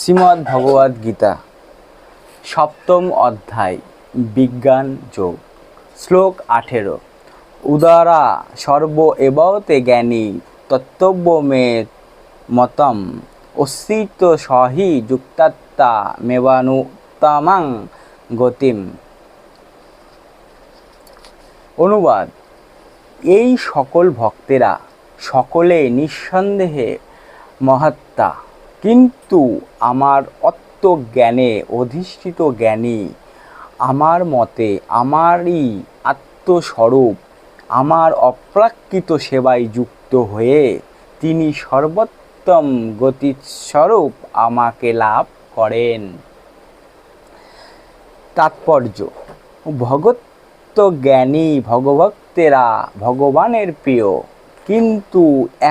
শ্রীমদ্ ভগবদ গীতা, সপ্তম অধ্যায়, বিজ্ঞান যোগ, শ্লোক আঠেরো। উদারা সর্ব এবতে জ্ঞানী তত্ত্বব্য মে মতম, অস্তিত্ব সহি যুক্তাত্মা মেবানুত্তমাং গতিম। অনুবাদ, এই সকল ভক্তেরা সকলে নিঃসন্দেহে মহাত্মা। কিন্তু আমার অত্মজ্ঞানে অধিষ্ঠিত জ্ঞানী, আমার মতে আমারই আত্মস্বরূপ, আমার অপ্রাকৃত সেবায় যুক্ত হয়ে তিনি সর্বোত্তম গতিস্বরূপ আমাকে লাভ করেন। তাৎপর্য ভগত্ব জ্ঞানী ভগভক্তেরা ভগবানের প্রিয়, কিন্তু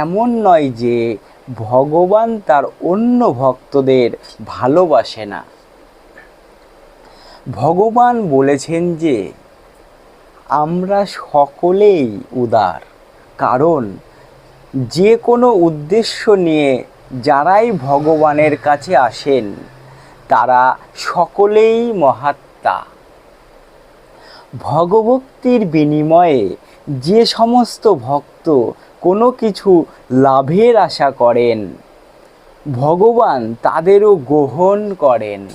এমন নয় যে ভগবান তার অন্য ভক্তদের ভালোবাসে না। ভগবান বলেছেন যে, আমরা সকলেই উদার, কারণ যে কোনো উদ্দেশ্য নিয়ে যারাই ভগবানের কাছে আসেন, তারা সকলেই মহাত্মা। ভগভক্তির বিনিময়ে যে সমস্ত ভক্ত কোনো কিছু লাভের আশা করেন। ভগবান তাদেরও গ্রহণ করেন।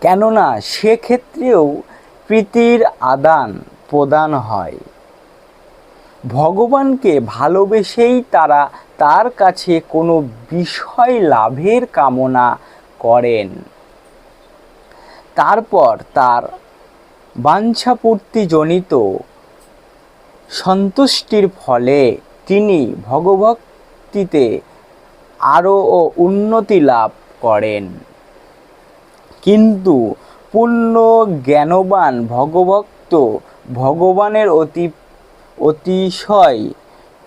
কেননা সেক্ষেত্রেও প্রীতির আদান প্রদান হয়। ভগবানকে ভালোবেসেই তারা তার কাছে কোনো বিষয় লাভের কামনা করেন। তারপর তার বাঞ্ছাপূর্তিজনিত সন্তুষ্টির ফলে তিনি ভগভক্তিতে আরও উন্নতি লাভ করেন। কিন্তু পূর্ণ জ্ঞানবান ভগভক্ত ভগবানের অতি, অতিশয়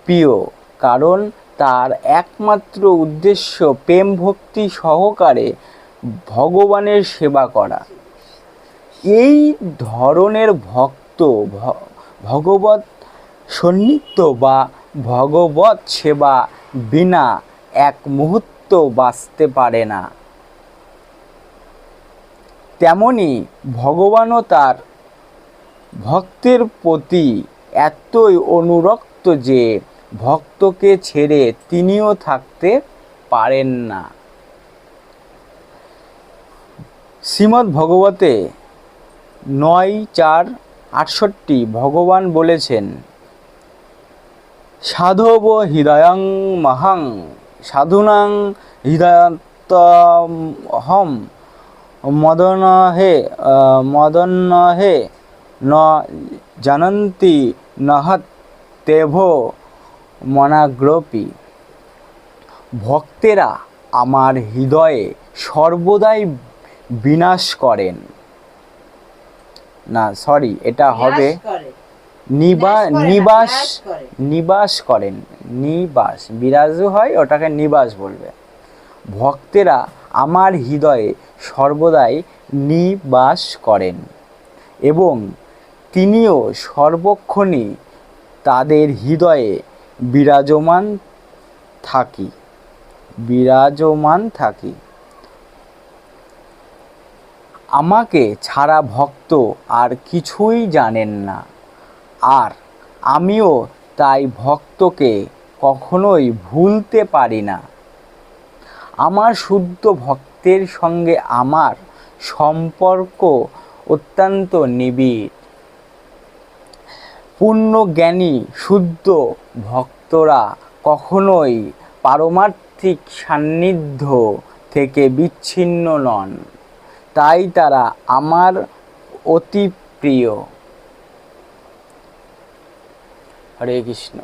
প্রিয়, কারণ তার একমাত্র উদ্দেশ্য প্রেম ভক্তি সহকারে ভগবানের সেবা করা। এই ধরনের ভক্ত ভগবত সন্নিধ্য বা ভগবত সেবা বিনা এক মুহূর্ত বাঁচতে পারে না। তেমনি ভগবানও তার ভক্তের প্রতি এতই অনুরক্ত যে ভক্তকে ছেড়ে তিনিও থাকতে পারেন না। শ্রীমদ্ ভগবতে নয় চার আটষট্টি ভগবান বলেছেন সাধব হৃদয়ং মহাং সাধুনাং হৃদয়তহম মদন হে মদন হে ন জানন্তি নহত তেভ মনাগ্রপি। ভক্তেরা আমার হৃদয়ে সর্বদাই বিনাশ করেন। না সরি এটা হবে নিবা নিবাস নিবাস করেন। নিবাস। বিরাজও হয় ওটাকে নিবাস বলবে। ভক্তেরা আমার হৃদয়ে সর্বদাই নিবাস করেন এবং তিনিও সর্বক্ষণই তাদের হৃদয়ে বিরাজমান থাকি। বিরাজমান থাকি। আমাকে ছাড়া ভক্ত আর কিছুই জানেন না। আর আমিও তাই ভক্তকে কখনোই ভুলতে পারি না। আমার শুদ্ধ ভক্তের সঙ্গে আমার সম্পর্ক অত্যন্ত নিবিড়। পূর্ণজ্ঞানী শুদ্ধ ভক্তরা কখনোই পারমার্থিক সান্নিধ্য থেকে বিচ্ছিন্ন নন। তাই তারা আমার অতি প্রিয়। হরে কৃষ্ণ।